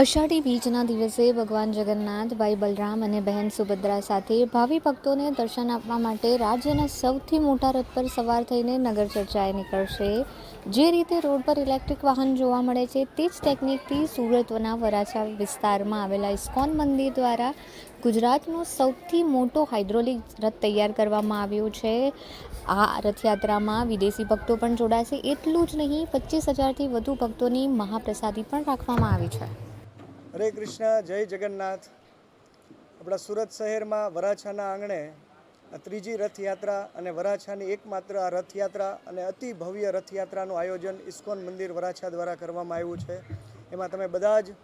અષાઢી બીજના દિવસે ભગવાન જગન્નાથ ભાઈ બલરામ અને બહેન સુભદ્રા સાથે ભાવિ ભક્તોને દર્શન આપવા માટે રાજ્યના સૌથી મોટા રથ પર સવાર થઈને નગર ચર્ચાએ નીકળશે. જે રીતે રોડ પર ઇલેક્ટ્રિક વાહન જોવા મળે છે, તે જ ટેકનિકથી સુરતના વરાછા વિસ્તારમાં આવેલા ઇસ્કોન મંદિર દ્વારા ગુજરાતનો સૌથી મોટો હાઇડ્રોલિક રથ તૈયાર કરવામાં આવ્યો છે. આ રથયાત્રામાં વિદેશી ભક્તો પણ જોડાશે, એટલું જ નહીં પચીસ હજારથી વધુ ભક્તોની મહાપ્રસાદી પણ રાખવામાં આવી છે. હરે કૃષ્ણ, જય જગન્નાથ. આપણા સુરત શહેરમાં વરાછાના આંગણે આ ત્રીજી રથયાત્રા અને વરાછાની એકમાત્ર આ રથયાત્રા અને અતિ ભવ્ય રથયાત્રાનું આયોજન ઇસ્કોન મંદિર વરાછા દ્વારા કરવામાં આવ્યું છે. એમાં તમે બધા જ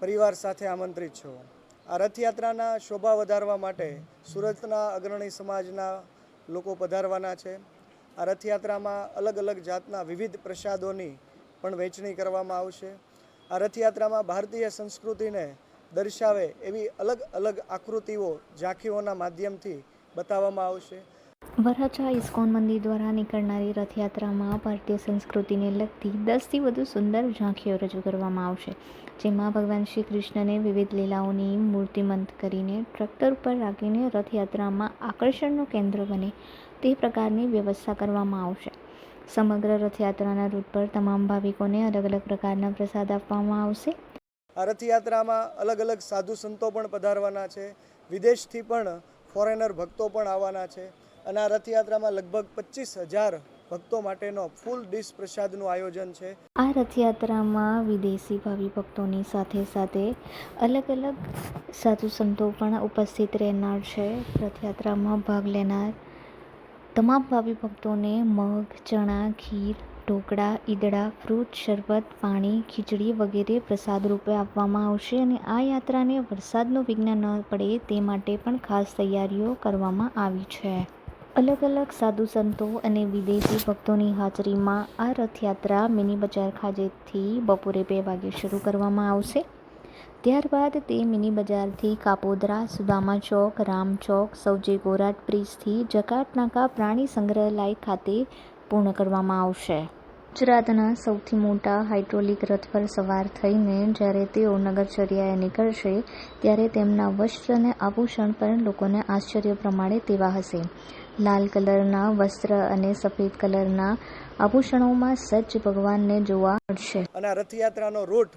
પરિવાર સાથે આમંત્રિત છો. આ રથયાત્રાના શોભા વધારવા માટે સુરતના અગ્રણી સમાજના લોકો પધારવાના છે. આ રથયાત્રામાં અલગ અલગ જાતના વિવિધ પ્રસાદોની પણ વહેંચણી કરવામાં આવશે. આ રથયાત્રામાં ભારતીય સંસ્કૃતિને દર્શાવે એવી અલગ અલગ આકૃતિઓ ઝાંખીઓના માધ્યમથી બતાવવામાં આવશે. વરાછા ઇસ્કોન મંદિર દ્વારા નીકળનારી રથયાત્રામાં ભારતીય સંસ્કૃતિને લગતી દસથી વધુ સુંદર ઝાંખીઓ રજૂ કરવામાં આવશે, જેમાં ભગવાન શ્રી કૃષ્ણને વિવિધ લીલાઓની મૂર્તિમંત કરીને ટ્રેક્ટર ઉપર રાખીને રથયાત્રામાં આકર્ષણનું કેન્દ્ર બને તે પ્રકારની વ્યવસ્થા કરવામાં આવશે. સમગ્ર રથયાત્રાના રૂટ પર તમામ ભાવિકોને અલગ અલગ પ્રકારના પ્રસાદ આપવામાં આવશે. આ રથયાત્રામાં અલગ અલગ સાધુ સંતો પણ પધારવાના છે. વિદેશથી પણ ફોરેનર ભક્તો પણ આવવાના છે અને આ રથયાત્રામાં લગભગ પચીસ હજાર ભક્તો માટેનો ફૂલ ડીશ પ્રસાદનું આયોજન છે. આ રથયાત્રામાં વિદેશી ભાવિ ભક્તોની સાથે સાથે અલગ અલગ સાધુ સંતો પણ ઉપસ્થિત રહેનાર છે. રથયાત્રામાં ભાગ લેનાર તમામ ભાવિ ભક્તોને મગ, ચણા, ખીર, ઢોકળા, ઈદડા, ફ્રૂટ, શરબત, પાણી, ખીચડી વગેરે પ્રસાદ રૂપે આપવામાં આવશે અને આ યાત્રાને વરસાદનું વિઘ્ન ન પડે તે માટે પણ ખાસ તૈયારીઓ કરવામાં આવી છે. અલગ અલગ સાધુ સંતો અને વિદેશી ભક્તોની હાજરીમાં આ રથયાત્રા મિની બજાર ખાજેથી બપોરે બે વાગે શરૂ કરવામાં આવશે. ત્યારબાદ તે મિની બજારથી કાપોદરા સુદામા ચોક, રામ ચોક, સૌજી ગોરાટ બ્રિજથી જકાતનાકા પ્રાણી સંગ્રહાલય ખાતે પૂર્ણ કરવામાં આવશે. ગુજરાતના સૌથી મોટા હાઇડ્રોલિક રથ પર સવાર થઈને જ્યારે તેઓ નગરચર્યાએ નીકળશે, ત્યારે તેમના વસ્ત્ર અને આભૂષણ પર લોકોને આશ્ચર્ય પ્રમાણે તેવા હશે. લાલ કલરના વસ્ત્ર અને સફેદ કલરના આભૂષણોમાં સજ્જ ભગવાનને જોવા મળશે. અને રથયાત્રાનો રૂટ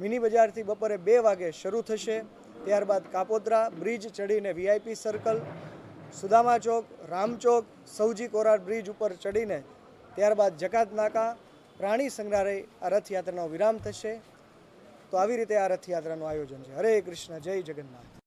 મિની બજારથી બપોરે બે વાગે શરૂ થશે. ત્યારબાદ કાપોદ્રા, બ્રિજ ચડીને VIP circle Sudama Chowk Ramchowk Sauji Korat bridge ઉપર ચડીને ત્યારબાદ જકાત નાકા પ્રાણી સંગ્રહાલય આ રથયાત્રાનો વિરામ થશે. તો આવી રીતે આ રથયાત્રાનું આયોજન છે. હરે કૃષ્ણ, જય જગન્નાથ.